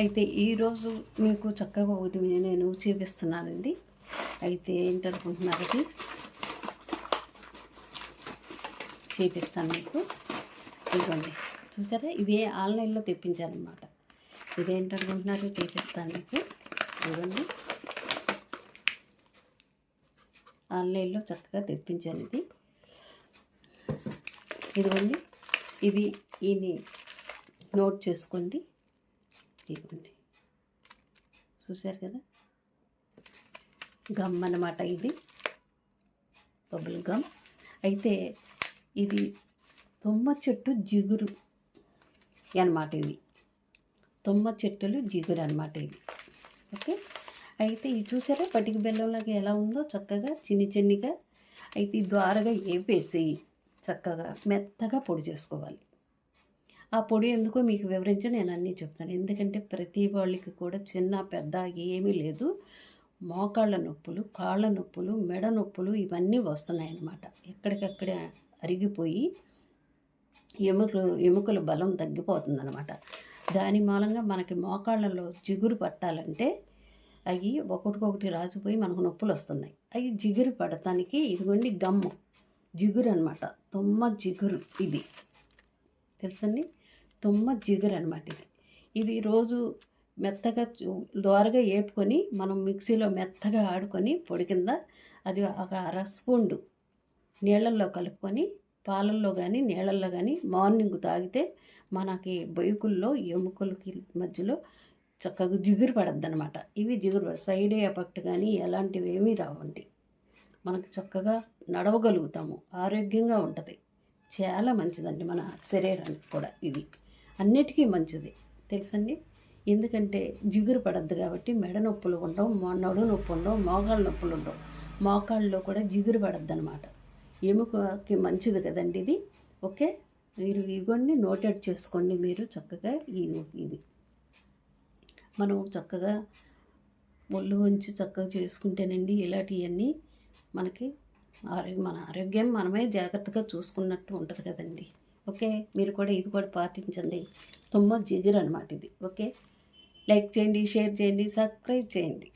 అయితే ఈరోజు మీకు చక్కగా ఒకటి నేను చూపిస్తున్నానండి. అయితే ఏంటనుకుంటున్నారు అది చూపిస్తాను మీకు. ఇదిగోండి. చూసారా? ఇది ఆన్లైన్లో తెప్పించానమాట ఇదేంటనుకుంటున్నారు చూపిస్తాను మీకు. ఇదిగోండి. ఆన్లైన్లో చక్కగా తెప్పించాను ఇది. ఇదిగోండి. ఇది ఈయన నోట్ చేసుకోండి. ఇదిగోండి చూశారు కదా? గమ్ అన్నమాట ఇది. Bubble gum. అయితే ఇది తుమ్మ చెట్టు జిగురు అనమాట ఇవి తుమ్మ చెట్టులు జిగురు అనమాట ఇవి ఓకే? అయితే ఇది చూసారా? పటిక బెల్లంలాగా ఎలా ఉందో చక్కగా చిన్ని చిన్నిగా. అయితే ద్వారగా ఏపేసి చక్కగా మెత్తగా పొడి చేసుకోవాలి. ఆ పొడి ఎందుకో మీకు వివరించి నేను అన్నీ చెప్తాను. ఎందుకంటే ప్రతి వాళ్ళకి కూడా చిన్న పెద్ద ఏమీ లేదు. మోకాళ్ళ నొప్పులు కాళ్ళ నొప్పులు మెడ నొప్పులు ఇవన్నీ వస్తున్నాయి అన్నమాట ఎక్కడికక్కడే అరిగిపోయి ఎముకలు ఎముకల బలం తగ్గిపోతుందన్నమాట. దాని మూలంగా మనకి మోకాళ్ళలో జిగురు పట్టాలంటే అవి ఒకటికొకటి రాసిపోయి మనకు నొప్పులు వస్తున్నాయి. అవి జిగురు పడటానికి ఇదిగోండి గమ్ము. జిగురు అనమాట తుమ్మ జిగురు ఇది. తెలుసండి తుమ్మ జిగురు అనమాట ఇది. ఇది రోజు మెత్తగా దోరగా వేపుకొని మనం మిక్సీలో మెత్తగా ఆడుకొని పొడి కింద అది ఒక అర స్పూండు నీళ్ళల్లో కలుపుకొని పాలల్లో కానీ నీళ్ళల్లో కానీ మార్నింగ్ తాగితే మనకి బైకుల్లో ఎముకలకి మధ్యలో చక్కగా జిగురు పడద్దు అనమాట ఇవి జిగురు పడ సైడ్ ఎఫెక్ట్ కానీ ఎలాంటివి ఏమీ రావండి. మనకు చక్కగా నడవగలుగుతాము. ఆరోగ్యంగా ఉంటుంది. చాలా మంచిదండి మన శరీరానికి కూడా ఇది. అన్నిటికీ మంచిది. తెలుసండి? ఎందుకంటే జిగురు పడద్దు కాబట్టి మెడ నొప్పులు ఉండవు నడు నొప్పి ఉండవు మోకాళ్ళ నొప్పులు ఉండవు. మోకాళ్ళలో కూడా జిగురు పడద్దు అనమాట ఎముకకి మంచిది కదండి ఇది. ఓకే? మీరు ఇవన్నీ నోటెడ్ చేసుకోండి మీరు చక్కగా ఇది ఇది. మనం చక్కగా ఒళ్ళు ఉంచి చక్కగా చేసుకుంటేనండి ఇలాంటివన్నీ మనకి ఆరోగ్య మన ఆరోగ్యం మనమే జాగ్రత్తగా చూసుకున్నట్టు ఉంటుంది కదండి. ఓకే? మీరు కూడా ఇది కూడా పాటించండి. తుమ్మ జిగురు అనమాట ఇది. ఓకే? లైక్ చేయండి షేర్ చేయండి సబ్స్క్రైబ్ చేయండి.